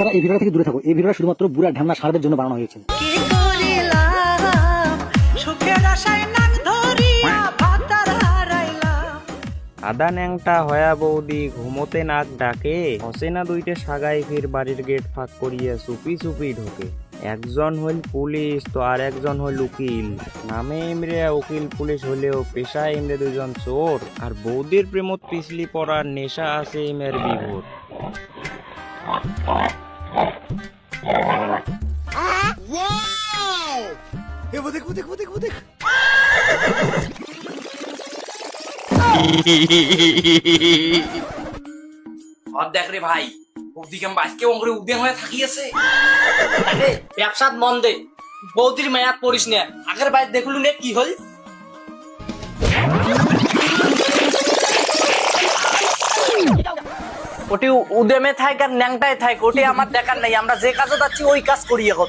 তারা এই ভিডিওটা থেকে দূরে থাকো। এই ভিডিওটা শুধুমাত্র বুড়া ঢ্যামনা সারদের জন্য বানানো হয়েছে। আদা ন্যাংটা হয়া বৌদি ঘুমোতে নাক ডাকে। হসে না দুইটে সাগাই ফির বাড়ির গেট ফাঁক করিয়া চুপি চুপি ঢোকে। একজন হইল পুলিশ তো আর একজন হইল উকিল। নামে ইমরে উকিল পুলিশ হলেও পেশায় ইমরে দুজন চোর। আর বৌদির প্রেমত পিছলি পড়ার নেশা আছে ইমের বিভোর। ঘর দেখ রে ভাই ওদিকে আজকে ওমরে উদ্যান হয়ে আরে ব্যবসাত মন দে বৌদির মায়াত পড়িস না আগের বাইর দেখলু নে কি হল ওটি উদ্যমে থাক আর ন্যাংটায় থাক ওটি আমার দেখার নাই আমরা যে কাজে যাচ্ছি ওই কাজ করি এখন।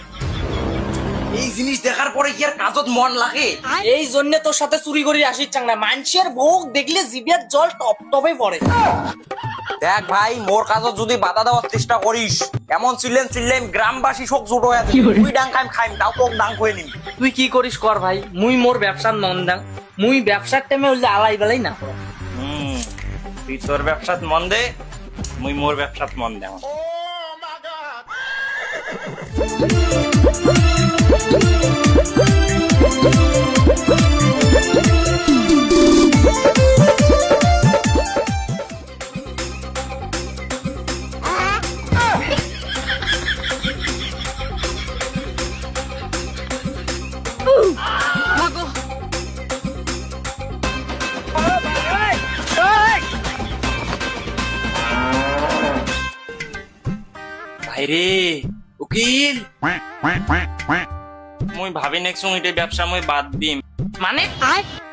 এই জিনিস দেখার পরে কি আর কাজত মন লাগে? এই জন্য তোর সাথে চুরি করে আসিস চাং না মানুষের ভোগ দেখলে জিবিয়ার জল টপ টপে পড়ে। দেখ ভাই মোর কাজত যদি বাধা দেওয়ার চেষ্টা করিস এমন চিল্লেন চিল্লেন গ্রামবাসী শোক জোট হয়ে তুই ডাং খাইম খাইম তাও তোক ডাং হয়ে নিবি। তুই কি করিস কর ভাই মুই মোর ব্যবসার নন দাং মুই ব্যবসার টাইমে হইলে আলাই বেলাই না। তুই তোর ব্যবসাত মন দে মুই মোর ব্যবসাত মন দে আমার। ভাইরে উকিল। মুই ভাবি নেক্সট এটা ব্যবসা মুই বাদ দিম। মানে?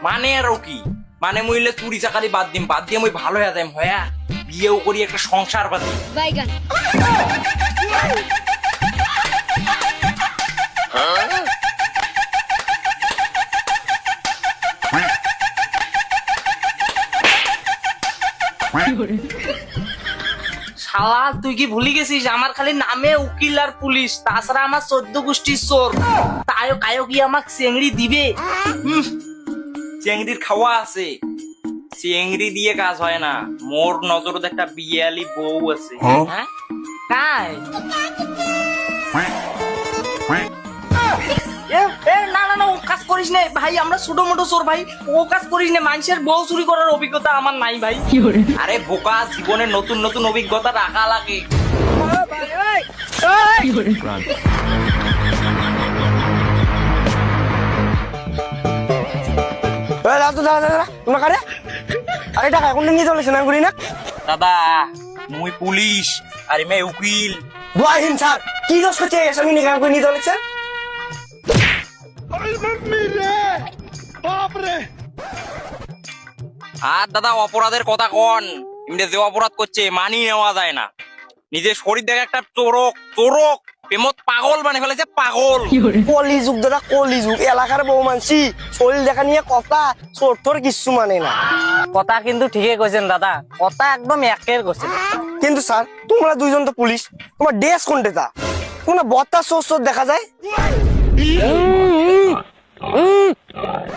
মানে আর কি? মানে মুইলে চুরি চাকারি বাদ দিম বাদ দিয়ে মুই ভালো হয়ে যাইম হয়া? বিয়েও করি একটা সংসার পাতি। বাইগান। শালা তুই কি ভুলি গেছিস? আমার খালি নামে উকিল আর পুলিশ তাছাড়া আমার চোদ্দ গোষ্ঠীর চোর। তাইও কায়ো কি আমাক চেংড়ি দিবে? হুম, চেংড়ির খাওয়া আছে। চেংড়ি দিয়ে কাজ হয় না। মোর নজরত একটা বিয়ালি বউ আছে। হ্যাঁ? কাই? করিস না ভাই আমরা ছোট মোটো চোর ভাই ও কাজ করিস না মানুষের বউ চুরি করার অভিজ্ঞতা আমার নাই ভাই। আরে বোকা জীবনে নতুন নতুন অভিজ্ঞতা রাখা লাগে। তোমরা কারে আরে টাকা এখন নিয়ে চলেছে না করি না। দাদা মুই পুলিশ আর মে উকিল। কি দোষ করছে এসব নিয়ে কাম করে নিয়ে চলেছে? আর দাদা অপরাধের কথা কন। এমনি যে অপরাধ করছে মানি নেওয়া যায় না। নিজের শরীর দেখে একটা চোরক চোরক প্রেমত পাগল মানে ফেলেছে পাগল। কলি যুগ দাদা কলি যুগ এলাকার বউ মানসি শরীর দেখা নিয়ে কথা চোর কিচ্ছু মানে না। কথা কিন্তু ঠিকই কইছেন দাদা কথা একদম একের কইছেন। কিন্তু স্যার তোমরা দুইজন তো পুলিশ তোমার ড্রেস কোনটা তা? তোমরা বত্তা সোর দেখা যায়?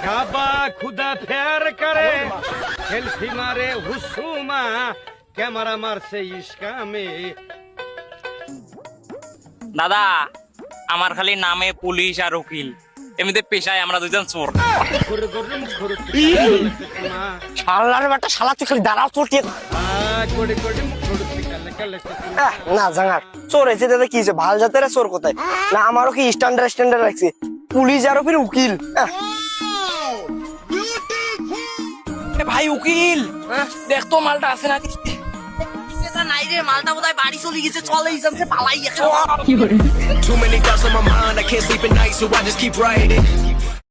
কাবা খুদা ফের করে। সেলফি মারে হুসুমা ক্যামেরা মারছে দাদা আমার খালি নামে পুলিশ আর উকিল। এমনিতে পেশায় আমরা দুজন চোর। শালার একটা শালা তুই খালি দাঁড়াও চোর না জাঙার চোর এসে দাদা কি হয়েছে? ভালো জাতের চোর কোথায়? না আমারও কি স্ট্যান্ডার্ড স্ট্যান্ডার্ড রাখছে পুলিশ আরও ফির উকিল। এ ভাই উকিল! দেখ তো মালটা আছে নাকি নাই রে মালটা বোধহয় বাড়ি চলে গেছে চলে হিসাবে পালাই Too many thoughts on my mind, I can't sleep at night, so I just keep writing.